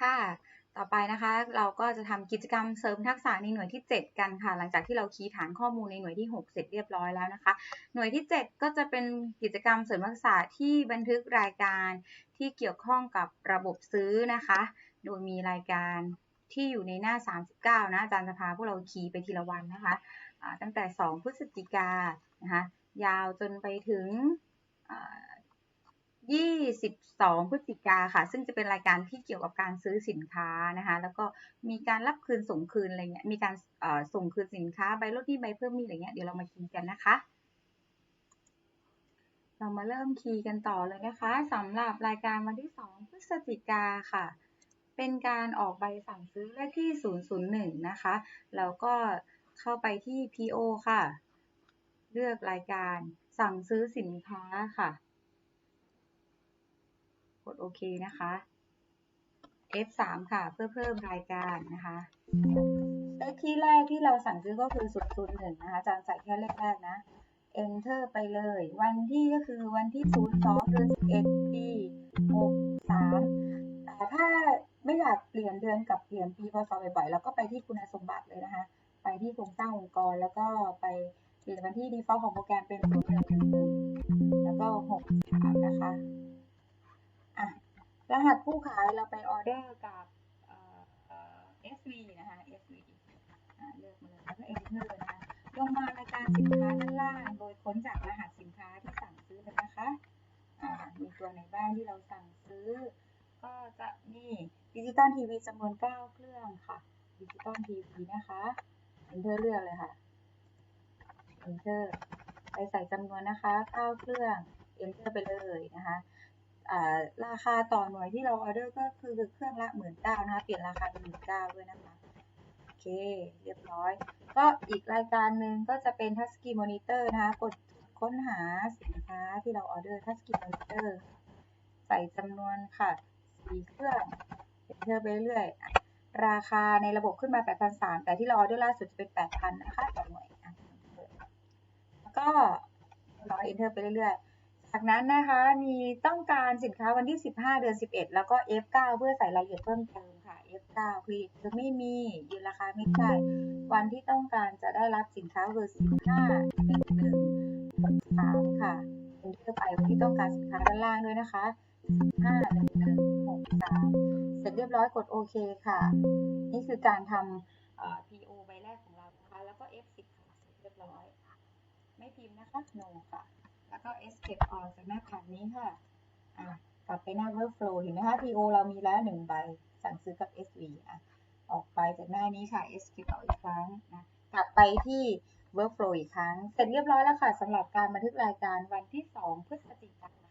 ค่ะ ต่อไปนะคะเราก็จะทำกิจกรรมเสริมทักษะในหน่วยที่ 7 กันค่ะ หลังจากที่เราคีย์ฐานข้อมูลในหน่วยที่ 6 เสร็จเรียบร้อยแล้วนะคะ หน่วยที่ 7 ก็จะเป็นกิจกรรมเสริมทักษะที่บันทึกรายการที่เกี่ยวข้องกับระบบซื้อนะคะ โดยมีรายการที่อยู่ในหน้า 39 นะอาจารย์จะพาพวกเราคีย์ไปทีละวันนะคะตั้งแต่ 2 พฤศจิกานะคะยาวจนไปถึง 22 พฤศจิกาค่ะ ซึ่งจะเป็นรายการที่เกี่ยวกับการซื้อสินค้านะคะ แล้วก็มีการรับคืนส่งคืนอะไรเงี้ย มีการส่งคืนสินค้าใบลดหนี้ใบเพิ่มหนี้อะไรเงี้ย เดี๋ยวเรามาคีย์กันนะคะ เรามาเริ่มคีย์กันต่อเลยนะคะสำหรับรายการวันที่ 2 พฤศจิกาค่ะ เป็นการออกใบสั่งซื้อเลขที่ 001 นะคะ แล้วก็เข้าไปที่ PO ค่ะ เลือกรายการสั่งซื้อสินค้าค่ะ ดโอเคนะคะ F3 ค่ะ เพื่อเพิ่มรายการนะคะเลขที่แรกที่เราสั่งซื้อก็คือ001นะคะจารย์ใส่แค่เลขแรกนะ Enter ไปเลย วันที่ก็คือวันที่ 02 เดือน11 ปี 63 แต่ถ้าไม่อยากเปลี่ยนเดือนกับเปลี่ยนปีพศบ่อยๆ เราก็ไปที่คุณสมบัติเลยนะคะ ไปที่โครงสร้างองค์กร แล้วก็ไปเปลี่ยนวันที่ default ของโปรแกรมเป็น0111 หัสผู้ขายเราไปออเดอร์กับเอ่อเอ่อ SV นะคะ SV อะเลือกมาเลยแล้วก็ Enter นะคะลงมารายการสินค้าด้านล่าง โดยค้นจากรหัสสินค้าที่สั่งซื้อเลยนะคะมีตัวไหนบ้างที่เราสั่งซื้อ ก็จะมีดิจิตอลทีวีจำนวน 9 เครื่องค่ะดิจิตอลทีวีนะคะ Enter เลือกเลยค่ะ Enter ไปใส่จำนวนนะคะ 9 เครื่อง Enter ไปเลยนะคะ ราคาต่อหน่วยที่เราออเดอร์ก็คือเครื่องละหมื่นเก้านะคะ เปลี่ยนราคาเป็นหมื่นเก้าด้วยนะคะ โอเค เรียบร้อย ก็อีกรายการหนึ่งก็จะเป็น Touch Screen Monitor นะคะ กดค้นหาสินค้าที่เราออเดอร์ Touch Screen Monitor ใส่จำนวนค่ะสี่เครื่องเอนเทอร์ไปเรื่อยๆราคาในระบบขึ้นมา 8,300 แต่ที่เราออเดอร์ล่าสุดจะเป็น 8,000 นะคะต่อหน่วยอะแล้วก็รอ enter ไปเรื่อยๆ จากนั้นนะคะมีต้องการสินค้าวันที่ 15 เดือน 11 แล้วก็ F9 เพื่อใส่รายละเอียดเพิ่มเติมค่ะ F9 คือจะไม่มียืนราคาไม่ได้ วันที่ต้องการจะได้รับสินค้าคือ15 11 63ค่ะ enter ไปวันที่ต้องการสินค้าด้านล่างด้วยนะคะ 15 11 63 เสร็จเรียบร้อยกดโอเคค่ะ นี่คือการทำ PO ใบแรกของเรานะคะแล้วก็ F10 เสร็จเรียบร้อย ไม่พิมพ์นะคะ no ค่ะ แล้วก็ escape ออกจากหน้าแผ่นนี้ค่ะอะ กลับไปหน้า workflow เห็นไหมคะ PO เรามีแล้วหนึ่งใบ สั่งซื้อกับ SV อะ ออกไปจากหน้านี้ค่ะ escape ออกอีกครั้งนะ กลับไปที่ workflow อีกครั้ง เสร็จเรียบร้อยแล้วค่ะสำหรับการบันทึกรายการวันที่ 2 พฤศจิกายน